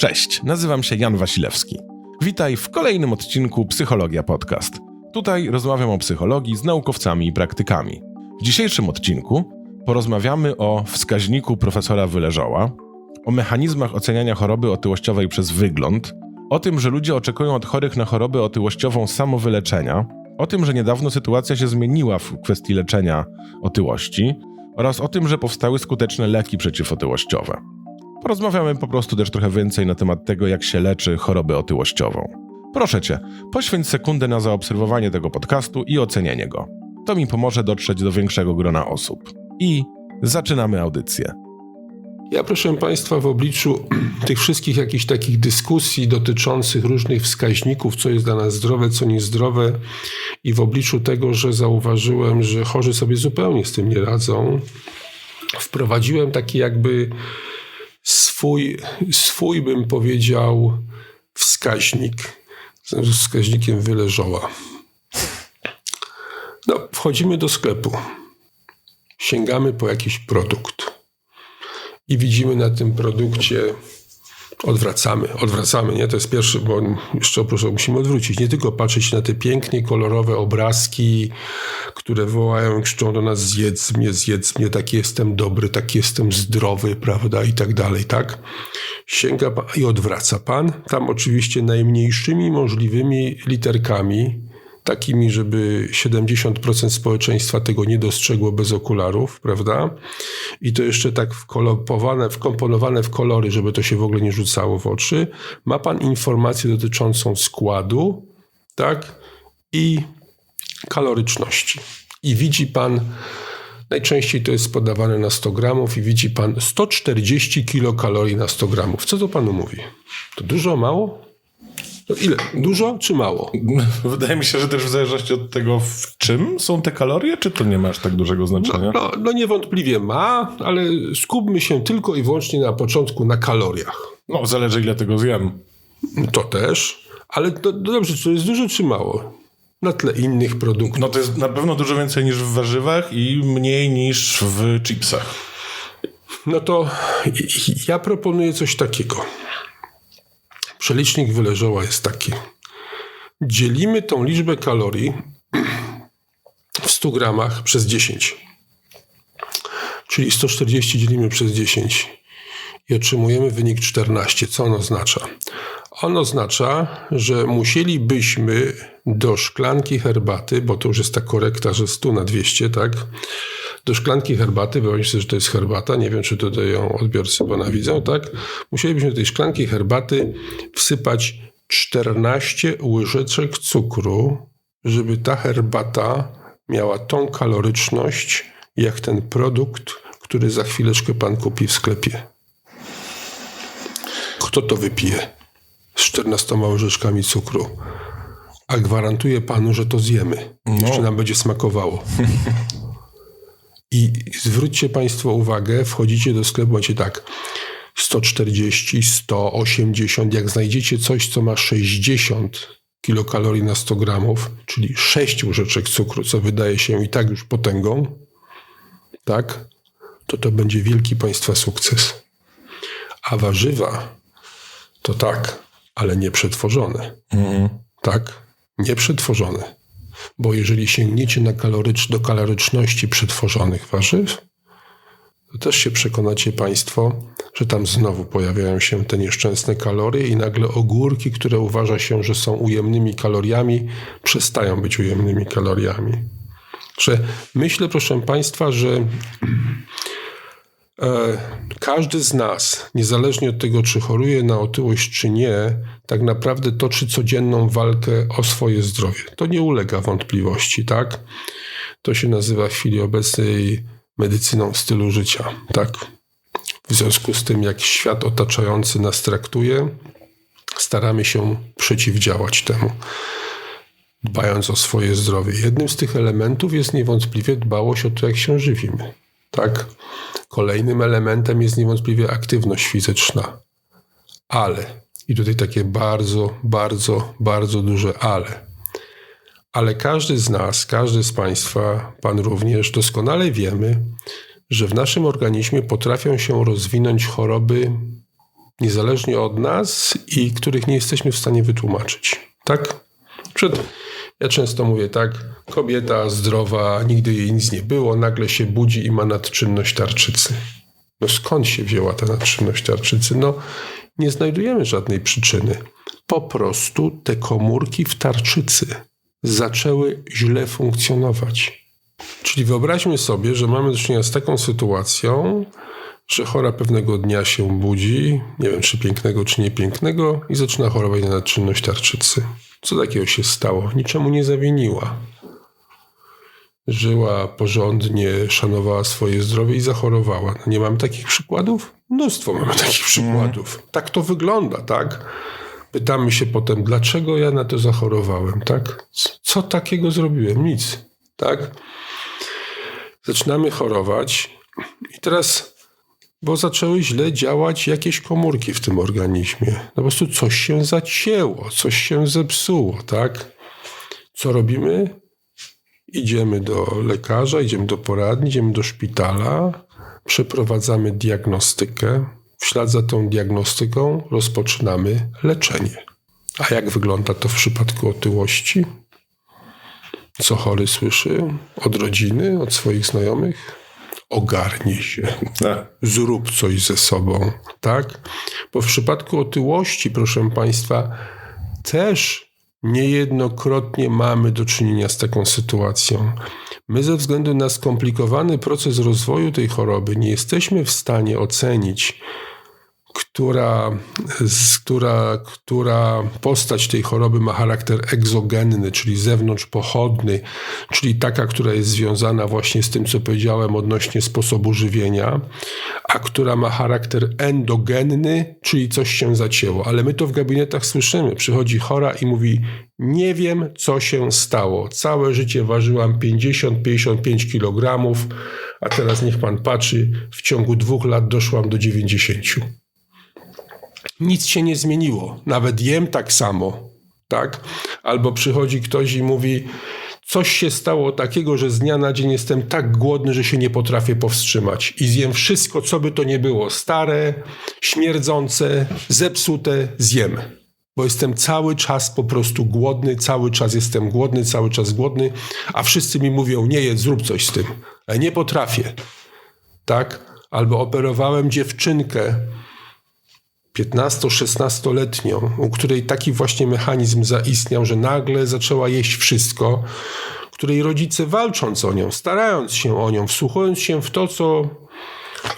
Cześć, nazywam się Jan Wasilewski. Witaj w kolejnym odcinku Psychologia Podcast. Tutaj rozmawiam o psychologii z naukowcami i praktykami. W dzisiejszym odcinku porozmawiamy o wskaźniku profesora Wyleżoła, o mechanizmach oceniania choroby otyłościowej przez wygląd, o tym, że ludzie oczekują od chorych na chorobę otyłościową samowyleczenia, o tym, że niedawno sytuacja się zmieniła w kwestii leczenia otyłości oraz o tym, że powstały skuteczne leki przeciwotyłościowe. Porozmawiamy po prostu też trochę więcej na temat tego, jak się leczy chorobę otyłościową. Proszę cię, poświęć sekundę na zaobserwowanie tego podcastu i ocenienie go. To mi pomoże dotrzeć do większego grona osób. I zaczynamy audycję. Ja, proszę Państwa, w obliczu tych wszystkich jakichś takich dyskusji dotyczących różnych wskaźników, co jest dla nas zdrowe, co niezdrowe, i w obliczu tego, że zauważyłem, że chorzy sobie zupełnie z tym nie radzą, wprowadziłem taki jakby swój, swój bym powiedział, wskaźnik. Z wskaźnikiem wyleżoła. No, wchodzimy do sklepu, sięgamy po jakiś produkt. I widzimy na tym produkcie, odwracamy, odwracamy, nie? To jest pierwszy, bo jeszcze oprócz musimy odwrócić, nie tylko patrzeć na te pięknie kolorowe obrazki, które wołają, krzyczą do nas zjedz mnie, zjedz mnie, tak jestem dobry, tak jestem zdrowy, prawda, i tak dalej, tak? Sięga i odwraca pan, tam oczywiście najmniejszymi możliwymi literkami, takimi, żeby 70% społeczeństwa tego nie dostrzegło bez okularów, prawda? I to jeszcze tak wkolopowane, wkomponowane w kolory, żeby to się w ogóle nie rzucało w oczy. Ma pan informację dotyczącą składu, tak? I kaloryczności. I widzi pan, najczęściej to jest podawane na 100 gramów i widzi pan 140 kilokalorii na 100 gramów. Co to panu mówi? To dużo, mało? To ile? Dużo czy mało? Wydaje mi się, że też w zależności od tego, w czym są te kalorie, czy to nie ma aż tak dużego znaczenia? No, no niewątpliwie ma, ale skupmy się tylko i wyłącznie na początku na kaloriach. No, zależy ile tego zjem. To też, ale to, to dobrze, czy to jest dużo czy mało? Na tle innych produktów. No to jest na pewno dużo więcej niż w warzywach i mniej niż w chipsach. No to ja proponuję coś takiego. Przelicznik wyleżoła jest taki. Dzielimy tą liczbę kalorii w 100 gramach przez 10. Czyli 140 dzielimy przez 10 i otrzymujemy wynik 14. Co on oznacza? On oznacza, że musielibyśmy do szklanki herbaty, bo to już jest ta korekta, że 100 na 200, tak? Do szklanki herbaty, wyobraź sobie, że to jest herbata, nie wiem, czy tutaj ją odbiorcy ponawidzą, tak? Musielibyśmy do tej szklanki herbaty wsypać 14 łyżeczek cukru, żeby ta herbata miała tą kaloryczność, jak ten produkt, który za chwileczkę pan kupi w sklepie. Kto to wypije? Z 14 łyżeczkami cukru. A gwarantuję panu, że to zjemy. No. Jeszcze nam będzie smakowało. I zwróćcie Państwo uwagę, wchodzicie do sklepu, macie tak 140, 180. Jak znajdziecie coś, co ma 60 kilokalorii na 100 gramów, czyli 6 łyżeczek cukru, co wydaje się i tak już potęgą, tak, to to będzie wielki Państwa sukces. A warzywa to tak, ale nie przetworzone. Mm. Tak, nie przetworzone. Bo jeżeli sięgniecie na kalorycz, do kaloryczności przetworzonych warzyw, to też się przekonacie Państwo, że tam znowu pojawiają się te nieszczęsne kalorie i nagle ogórki, które uważa się, że są ujemnymi kaloriami, przestają być ujemnymi kaloriami. Że myślę, proszę Państwa, że każdy z nas, niezależnie od tego, czy choruje na otyłość, czy nie, tak naprawdę toczy codzienną walkę o swoje zdrowie. To nie ulega wątpliwości, tak? To się nazywa w chwili obecnej medycyną stylu życia, tak? W związku z tym, jak świat otaczający nas traktuje, staramy się przeciwdziałać temu, dbając o swoje zdrowie. Jednym z tych elementów jest niewątpliwie dbałość o to, jak się żywimy, tak? Kolejnym elementem jest niewątpliwie aktywność fizyczna. Ale, i tutaj takie bardzo, bardzo, bardzo duże ale. Ale każdy z nas, każdy z Państwa, Pan również, doskonale wiemy, że w naszym organizmie potrafią się rozwinąć choroby niezależnie od nas i których nie jesteśmy w stanie wytłumaczyć. Tak? Przed, ja często mówię tak, kobieta zdrowa, nigdy jej nic nie było, nagle się budzi i ma nadczynność tarczycy. No skąd się wzięła ta nadczynność tarczycy? No nie znajdujemy żadnej przyczyny. Po prostu te komórki w tarczycy zaczęły źle funkcjonować. Czyli wyobraźmy sobie, że mamy do czynienia z taką sytuacją, że chora pewnego dnia się budzi, nie wiem czy pięknego, czy niepięknego, i zaczyna chorować na nadczynność tarczycy. Co takiego się stało? Niczemu nie zawiniła. Żyła porządnie, szanowała swoje zdrowie i zachorowała. No nie mamy takich przykładów? Mnóstwo mamy takich przykładów. Tak to wygląda, tak? Pytamy się potem, dlaczego ja na to zachorowałem, tak? Co takiego zrobiłem? Nic, tak? Zaczynamy chorować i teraz, bo zaczęły źle działać jakieś komórki w tym organizmie. No po prostu coś się zacięło, coś się zepsuło, tak? Co robimy? Idziemy do lekarza, idziemy do poradni, idziemy do szpitala, przeprowadzamy diagnostykę. W ślad za tą diagnostyką rozpoczynamy leczenie. A jak wygląda to w przypadku otyłości? Co chory słyszy od rodziny, od swoich znajomych? Ogarnij się, zrób coś ze sobą, tak? Bo w przypadku otyłości, proszę Państwa, też niejednokrotnie mamy do czynienia z taką sytuacją. My, ze względu na skomplikowany proces rozwoju tej choroby, nie jesteśmy w stanie ocenić, która, z, która, która postać tej choroby ma charakter egzogenny, czyli zewnątrz pochodny, czyli taka, która jest związana właśnie z tym, co powiedziałem odnośnie sposobu żywienia, a która ma charakter endogenny, czyli coś się zacięło. Ale my to w gabinetach słyszymy. Przychodzi chora i mówi: Nie wiem, co się stało. Całe życie ważyłam 50-55 kg, a teraz niech pan patrzy, w ciągu dwóch lat doszłam do 90 nic się nie zmieniło. Nawet jem tak samo, tak? Albo przychodzi ktoś i mówi, coś się stało takiego, że z dnia na dzień jestem tak głodny, że się nie potrafię powstrzymać i zjem wszystko, co by to nie było, stare, śmierdzące, zepsute, zjem. Bo jestem cały czas po prostu głodny, cały czas jestem głodny, cały czas głodny, a wszyscy mi mówią, nie jedz, zrób coś z tym. A nie potrafię, tak? Albo operowałem dziewczynkę, 15-16-letnią, u której taki właśnie mechanizm zaistniał, że nagle zaczęła jeść wszystko, której rodzice walcząc o nią, starając się o nią, wsłuchując się w to, co,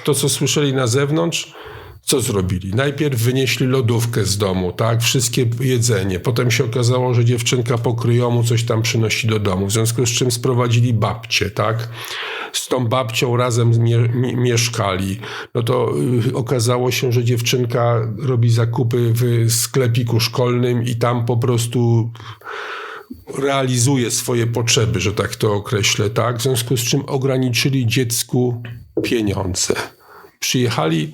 to, co słyszeli na zewnątrz, co zrobili? Najpierw wynieśli lodówkę z domu, tak? Wszystkie jedzenie. Potem się okazało, że dziewczynka pokryjomu coś tam przynosi do domu. W związku z czym sprowadzili babcię, tak? Z tą babcią razem mie mi mieszkali. No to y, okazało się, że dziewczynka robi zakupy w sklepiku szkolnym i tam po prostu realizuje swoje potrzeby, że tak to określę, tak? W związku z czym ograniczyli dziecku pieniądze. Przyjechali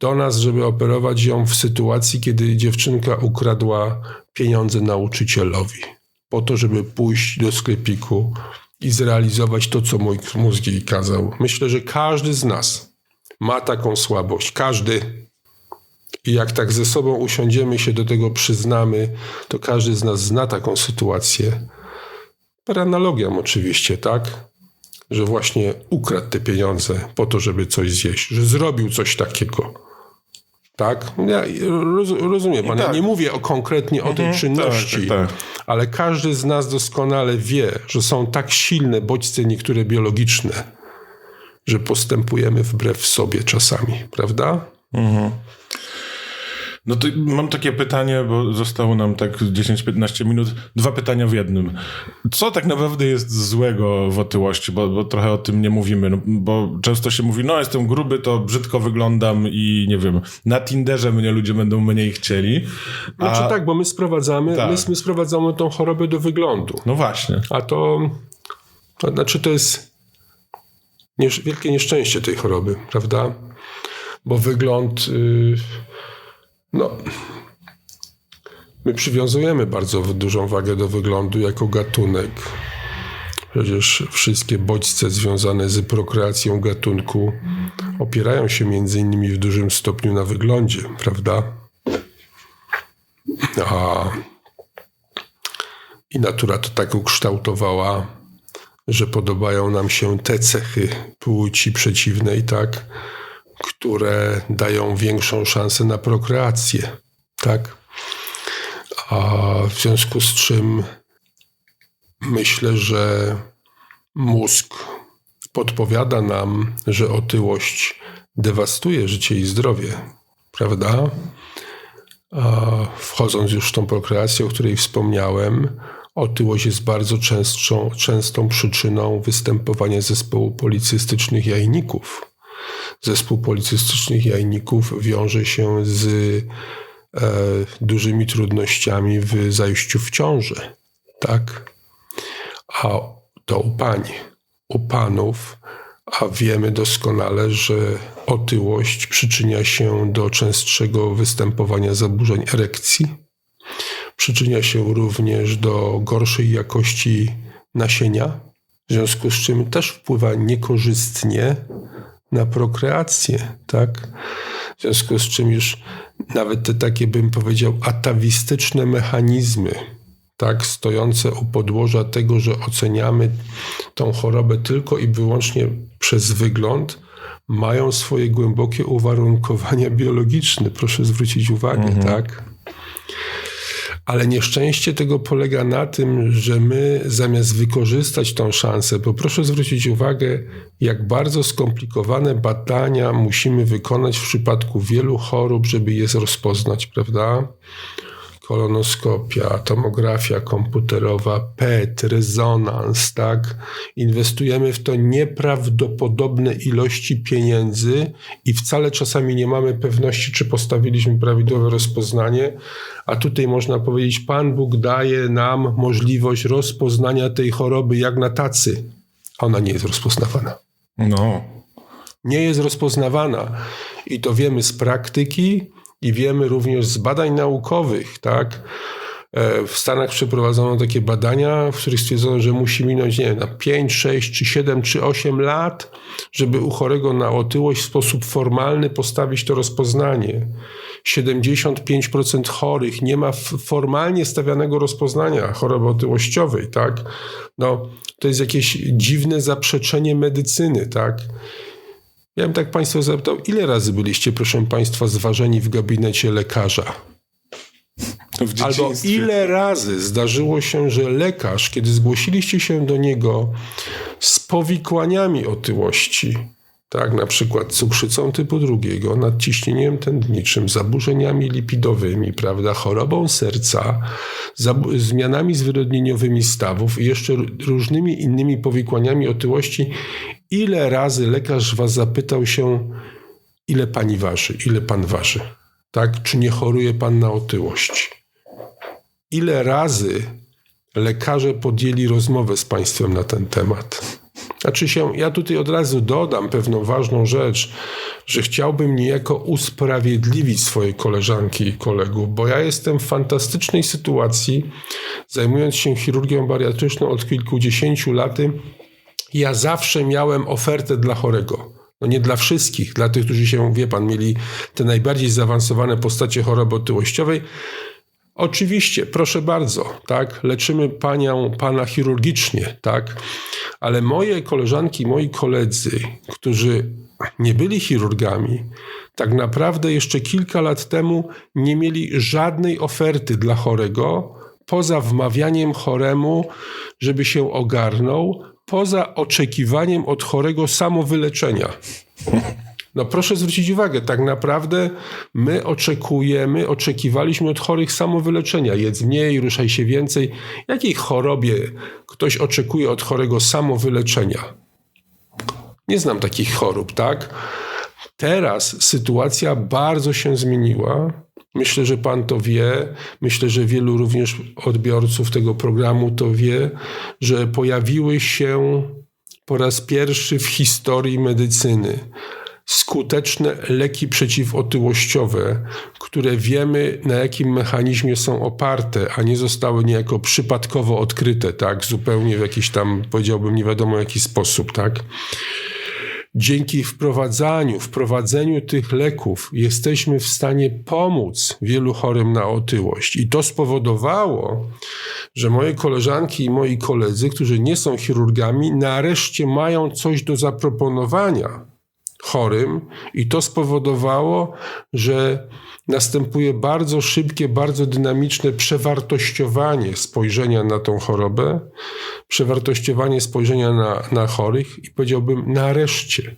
do nas, żeby operować ją w sytuacji, kiedy dziewczynka ukradła pieniądze nauczycielowi. Po to, żeby pójść do sklepiku i zrealizować to, co mój mózg jej kazał. Myślę, że każdy z nas ma taką słabość. Każdy. I jak tak ze sobą usiądziemy, się do tego przyznamy, to każdy z nas zna taką sytuację. Per analogiam oczywiście, tak? Że właśnie ukradł te pieniądze po to, żeby coś zjeść, że zrobił coś takiego. Tak? Ja roz, rozumiem pan. Ja tak. nie mówię o konkretnie o tej czynności, tak, tak. ale każdy z nas doskonale wie, że są tak silne bodźce niektóre biologiczne, że postępujemy wbrew sobie czasami, prawda? No to mam takie pytanie, bo zostało nam tak 10-15 minut. Dwa pytania w jednym. Co tak naprawdę jest złego w otyłości? Bo, bo trochę o tym nie mówimy. No, bo często się mówi, no jestem gruby, to brzydko wyglądam i nie wiem, na Tinderze mnie ludzie będą mniej chcieli. A, Znaczy tak, bo my sprowadzamy, Tak. my, my sprowadzamy tą chorobę do wyglądu. No właśnie. A to, to znaczy to jest wielkie nieszczęście tej choroby, prawda? Bo wygląd, y, no, my przywiązujemy bardzo dużą wagę do wyglądu jako gatunek. Przecież wszystkie bodźce związane z prokreacją gatunku opierają się między innymi w dużym stopniu na wyglądzie, prawda? A i natura to tak ukształtowała, że podobają nam się te cechy płci przeciwnej, tak, które dają większą szansę na prokreację, tak. A w związku z czym myślę, że mózg podpowiada nam, że otyłość dewastuje życie i zdrowie, prawda? A wchodząc już w tą prokreację, o której wspomniałem, otyłość jest bardzo częstszą, częstą przyczyną występowania zespołu policystycznych jajników. Zespół policystycznych jajników wiąże się z e, dużymi trudnościami w zajściu w ciążę. Tak? A to u pań. U panów, a wiemy doskonale, że otyłość przyczynia się do częstszego występowania zaburzeń erekcji. Przyczynia się również do gorszej jakości nasienia, w związku z czym też wpływa niekorzystnie na prokreację, tak? W związku z czym już nawet te takie, bym powiedział, atawistyczne mechanizmy, tak, stojące u podłoża tego, że oceniamy tą chorobę tylko i wyłącznie przez wygląd, mają swoje głębokie uwarunkowania biologiczne. Proszę zwrócić uwagę, mhm. tak? Ale nieszczęście tego polega na tym, że my zamiast wykorzystać tą szansę, bo proszę zwrócić uwagę, jak bardzo skomplikowane badania musimy wykonać w przypadku wielu chorób, żeby je rozpoznać, prawda? Kolonoskopia, tomografia komputerowa, PET, rezonans, tak? Inwestujemy w to nieprawdopodobne ilości pieniędzy i wcale czasami nie mamy pewności, czy postawiliśmy prawidłowe rozpoznanie, a tutaj można powiedzieć, Pan Bóg daje nam możliwość rozpoznania tej choroby jak na tacy. Ona nie jest rozpoznawana. No. Nie jest rozpoznawana. I to wiemy z praktyki, i wiemy również z badań naukowych, tak? E, w Stanach przeprowadzono takie badania, w których stwierdzono, że musi minąć nie wiem, na 5, 6, czy 7, czy 8 lat, żeby u chorego na otyłość w sposób formalny postawić to rozpoznanie. 75% chorych nie ma formalnie stawianego rozpoznania choroby otyłościowej, tak? No, to jest jakieś dziwne zaprzeczenie medycyny, tak? Ja bym tak Państwa zapytał, ile razy byliście, proszę Państwa, zważeni w gabinecie lekarza? Albo ile razy zdarzyło się, że lekarz, kiedy zgłosiliście się do niego z powikłaniami otyłości, tak, na przykład cukrzycą typu drugiego, nadciśnieniem tętniczym, zaburzeniami lipidowymi, prawda, chorobą serca, zmianami zwyrodnieniowymi stawów i jeszcze różnymi innymi powikłaniami otyłości, ile razy lekarz was zapytał się, ile pani waży, ile pan waży, tak, czy nie choruje pan na otyłość? Ile razy lekarze podjęli rozmowę z państwem na ten temat? Znaczy się, ja tutaj od razu dodam pewną ważną rzecz, że chciałbym niejako usprawiedliwić swoje koleżanki i kolegów, bo ja jestem w fantastycznej sytuacji, zajmując się chirurgią bariatryczną od kilkudziesięciu lat. Ja zawsze miałem ofertę dla chorego. No nie dla wszystkich, dla tych, którzy się, wie pan, mieli te najbardziej zaawansowane postacie choroby otyłościowej. Oczywiście, proszę bardzo, tak, leczymy panią, pana chirurgicznie, tak, ale moje koleżanki, moi koledzy, którzy nie byli chirurgami, tak naprawdę jeszcze kilka lat temu nie mieli żadnej oferty dla chorego, poza wmawianiem choremu, żeby się ogarnął, poza oczekiwaniem od chorego samowyleczenia. No proszę zwrócić uwagę, tak naprawdę my oczekujemy, oczekiwaliśmy od chorych samowyleczenia. Jedz mniej, ruszaj się więcej. Jakiej chorobie ktoś oczekuje od chorego samowyleczenia? Nie znam takich chorób, tak? Teraz sytuacja bardzo się zmieniła. Myślę, że pan to wie. Myślę, że wielu również odbiorców tego programu to wie, że pojawiły się po raz pierwszy w historii medycyny skuteczne leki przeciwotyłościowe, które wiemy na jakim mechanizmie są oparte, a nie zostały niejako przypadkowo odkryte, tak, zupełnie w jakiś tam, powiedziałbym, nie wiadomo jaki sposób, tak. Dzięki wprowadzaniu, wprowadzeniu tych leków jesteśmy w stanie pomóc wielu chorym na otyłość. I to spowodowało, że moje koleżanki i moi koledzy, którzy nie są chirurgami, nareszcie mają coś do zaproponowania chorym, i to spowodowało, że następuje bardzo szybkie, bardzo dynamiczne przewartościowanie spojrzenia na tą chorobę, przewartościowanie spojrzenia na, na chorych i powiedziałbym nareszcie.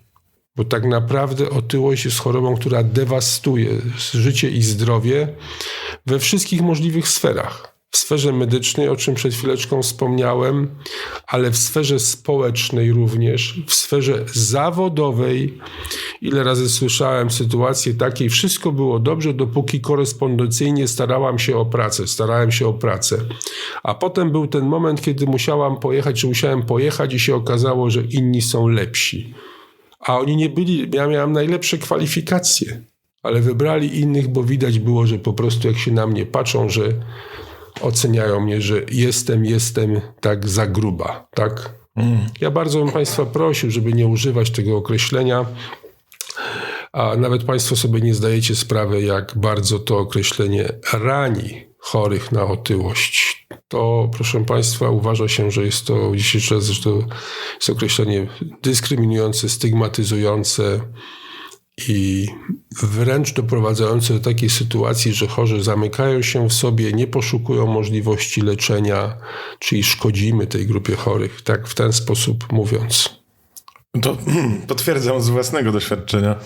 Bo tak naprawdę otyłość jest chorobą, która dewastuje życie i zdrowie we wszystkich możliwych sferach w sferze medycznej, o czym przed chwileczką wspomniałem, ale w sferze społecznej również, w sferze zawodowej. Ile razy słyszałem sytuacje takiej, wszystko było dobrze, dopóki korespondencyjnie starałam się o pracę, starałem się o pracę. A potem był ten moment, kiedy musiałam pojechać, czy musiałem pojechać i się okazało, że inni są lepsi. A oni nie byli, ja miałem najlepsze kwalifikacje, ale wybrali innych, bo widać było, że po prostu jak się na mnie patrzą, że oceniają mnie, że jestem, jestem tak za gruba, tak? Ja bardzo bym Państwa prosił, żeby nie używać tego określenia, a nawet Państwo sobie nie zdajecie sprawy, jak bardzo to określenie rani chorych na otyłość. To, proszę Państwa, uważa się, że jest to dzisiejszy czas, że to jest określenie dyskryminujące, stygmatyzujące i wręcz doprowadzające do takiej sytuacji, że chorzy zamykają się w sobie, nie poszukują możliwości leczenia, czyli szkodzimy tej grupie chorych, tak w ten sposób mówiąc. To potwierdzam z własnego doświadczenia.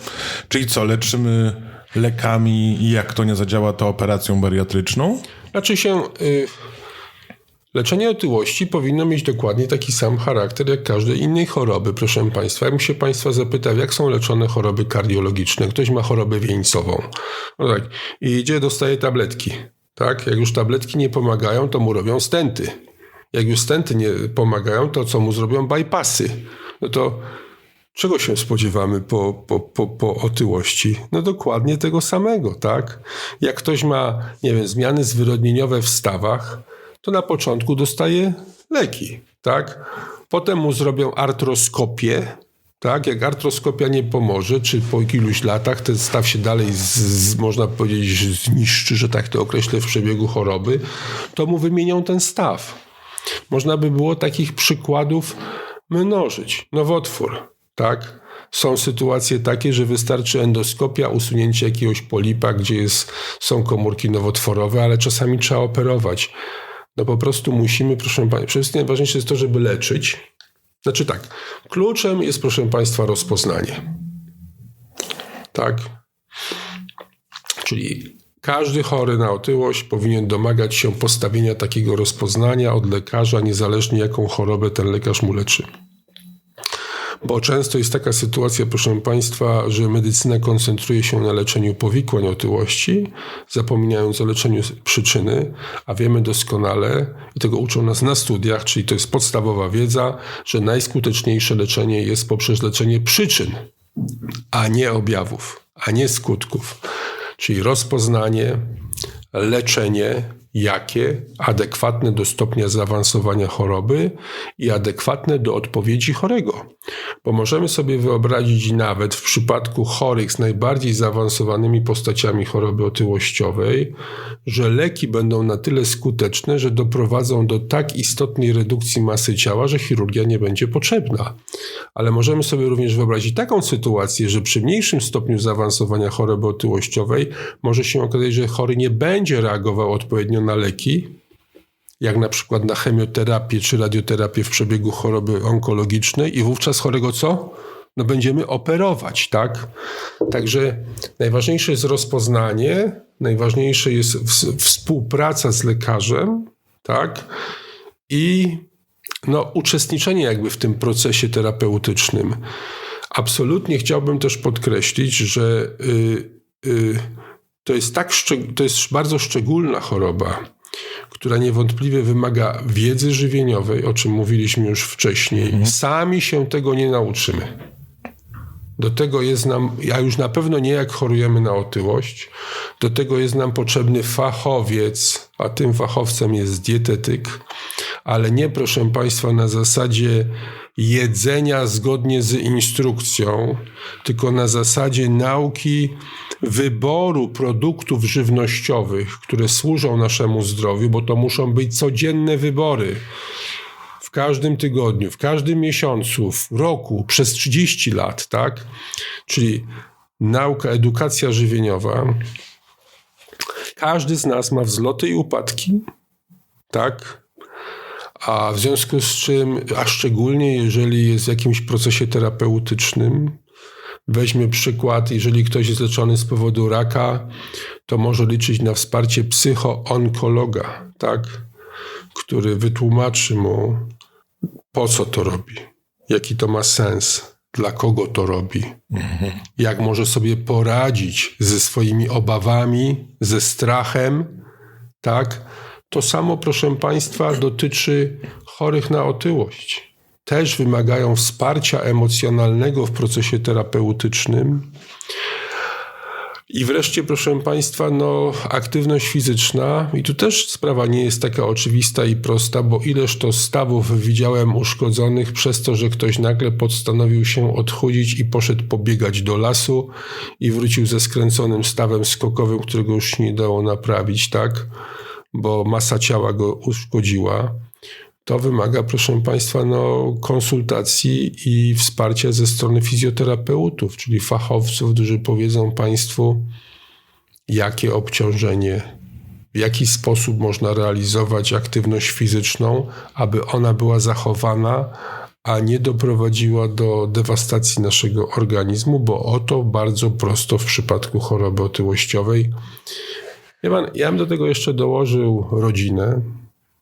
Czyli co, leczymy lekami i jak to nie zadziała, to operacją bariatryczną? Znaczy się, y, leczenie otyłości powinno mieć dokładnie taki sam charakter jak każdej innej choroby, proszę Państwa. Jakbym się Państwa zapytał, jak są leczone choroby kardiologiczne, ktoś ma chorobę wieńcową, no tak, i idzie, dostaje tabletki, tak, jak już tabletki nie pomagają, to mu robią stenty. Jak już stenty nie pomagają, to co mu zrobią bypassy. No to Czego się spodziewamy po, po, po, po otyłości? No dokładnie tego samego, tak? Jak ktoś ma, nie wiem, zmiany zwyrodnieniowe w stawach, to na początku dostaje leki, tak? Potem mu zrobią artroskopię, tak? Jak artroskopia nie pomoże, czy po iluś latach ten staw się dalej, z, z, można powiedzieć, zniszczy, że tak to określę, w przebiegu choroby, to mu wymienią ten staw. Można by było takich przykładów mnożyć. Nowotwór tak? Są sytuacje takie, że wystarczy endoskopia, usunięcie jakiegoś polipa, gdzie jest, są komórki nowotworowe, ale czasami trzeba operować. No po prostu musimy, proszę Państwa, przede wszystkim najważniejsze jest to, żeby leczyć. Znaczy tak, kluczem jest, proszę Państwa, rozpoznanie. Tak? Czyli każdy chory na otyłość powinien domagać się postawienia takiego rozpoznania od lekarza, niezależnie jaką chorobę ten lekarz mu leczy. Bo często jest taka sytuacja, proszę Państwa, że medycyna koncentruje się na leczeniu powikłań otyłości, zapominając o leczeniu przyczyny, a wiemy doskonale, i tego uczą nas na studiach, czyli to jest podstawowa wiedza, że najskuteczniejsze leczenie jest poprzez leczenie przyczyn, a nie objawów, a nie skutków. Czyli rozpoznanie, leczenie, jakie adekwatne do stopnia zaawansowania choroby i adekwatne do odpowiedzi chorego. Bo możemy sobie wyobrazić nawet w przypadku chorych z najbardziej zaawansowanymi postaciami choroby otyłościowej, że leki będą na tyle skuteczne, że doprowadzą do tak istotnej redukcji masy ciała, że chirurgia nie będzie potrzebna. Ale możemy sobie również wyobrazić taką sytuację, że przy mniejszym stopniu zaawansowania choroby otyłościowej może się okazać, że chory nie będzie reagował odpowiednio na leki, jak na przykład na chemioterapię czy radioterapię w przebiegu choroby onkologicznej i wówczas chorego co? No będziemy operować, tak? Także najważniejsze jest rozpoznanie, najważniejsze jest współpraca z lekarzem, tak? I no, uczestniczenie jakby w tym procesie terapeutycznym. Absolutnie chciałbym też podkreślić, że y, y, to jest tak, to jest bardzo szczególna choroba, która niewątpliwie wymaga wiedzy żywieniowej, o czym mówiliśmy już wcześniej. Mhm. Sami się tego nie nauczymy. Do tego jest nam, ja już na pewno nie jak chorujemy na otyłość, do tego jest nam potrzebny fachowiec, a tym fachowcem jest dietetyk, ale nie, proszę Państwa, na zasadzie jedzenia zgodnie z instrukcją, tylko na zasadzie nauki wyboru produktów żywnościowych, które służą naszemu zdrowiu, bo to muszą być codzienne wybory w każdym tygodniu, w każdym miesiącu, w roku, przez 30 lat, tak? Czyli nauka, edukacja żywieniowa. Każdy z nas ma wzloty i upadki, tak? A w związku z czym, a szczególnie jeżeli jest w jakimś procesie terapeutycznym, weźmy przykład, jeżeli ktoś jest leczony z powodu raka, to może liczyć na wsparcie psychoonkologa, tak? który wytłumaczy mu, po co to robi, jaki to ma sens, dla kogo to robi, jak może sobie poradzić ze swoimi obawami, ze strachem, tak? To samo, proszę Państwa, dotyczy chorych na otyłość. Też wymagają wsparcia emocjonalnego w procesie terapeutycznym. I wreszcie, proszę Państwa, no, aktywność fizyczna. I tu też sprawa nie jest taka oczywista i prosta, bo ileż to stawów widziałem uszkodzonych przez to, że ktoś nagle postanowił się odchudzić i poszedł pobiegać do lasu i wrócił ze skręconym stawem skokowym, którego już nie dało naprawić, tak? Bo masa ciała go uszkodziła. To wymaga, proszę Państwa, no, konsultacji i wsparcia ze strony fizjoterapeutów, czyli fachowców, którzy powiedzą Państwu, jakie obciążenie, w jaki sposób można realizować aktywność fizyczną, aby ona była zachowana, a nie doprowadziła do dewastacji naszego organizmu, bo oto bardzo prosto w przypadku choroby otyłościowej. Pan, ja bym do tego jeszcze dołożył rodzinę,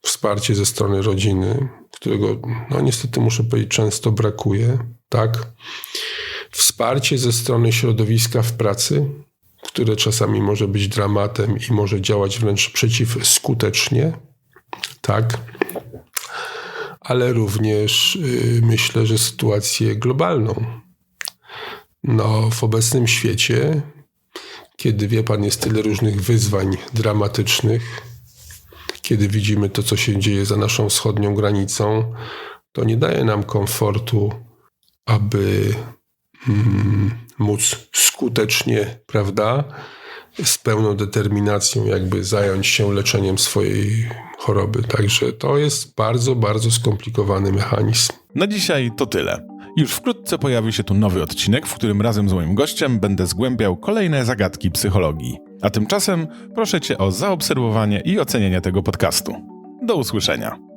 wsparcie ze strony rodziny, którego, no niestety muszę powiedzieć, często brakuje, tak? Wsparcie ze strony środowiska w pracy, które czasami może być dramatem i może działać wręcz przeciwskutecznie, tak? Ale również y, myślę, że sytuację globalną. No, w obecnym świecie, kiedy wie pan, jest tyle różnych wyzwań dramatycznych, kiedy widzimy to, co się dzieje za naszą wschodnią granicą, to nie daje nam komfortu, aby mm, móc skutecznie, prawda, z pełną determinacją, jakby zająć się leczeniem swojej choroby. Także to jest bardzo, bardzo skomplikowany mechanizm. Na dzisiaj to tyle. Już wkrótce pojawi się tu nowy odcinek, w którym razem z moim gościem będę zgłębiał kolejne zagadki psychologii. A tymczasem proszę Cię o zaobserwowanie i ocenienie tego podcastu. Do usłyszenia.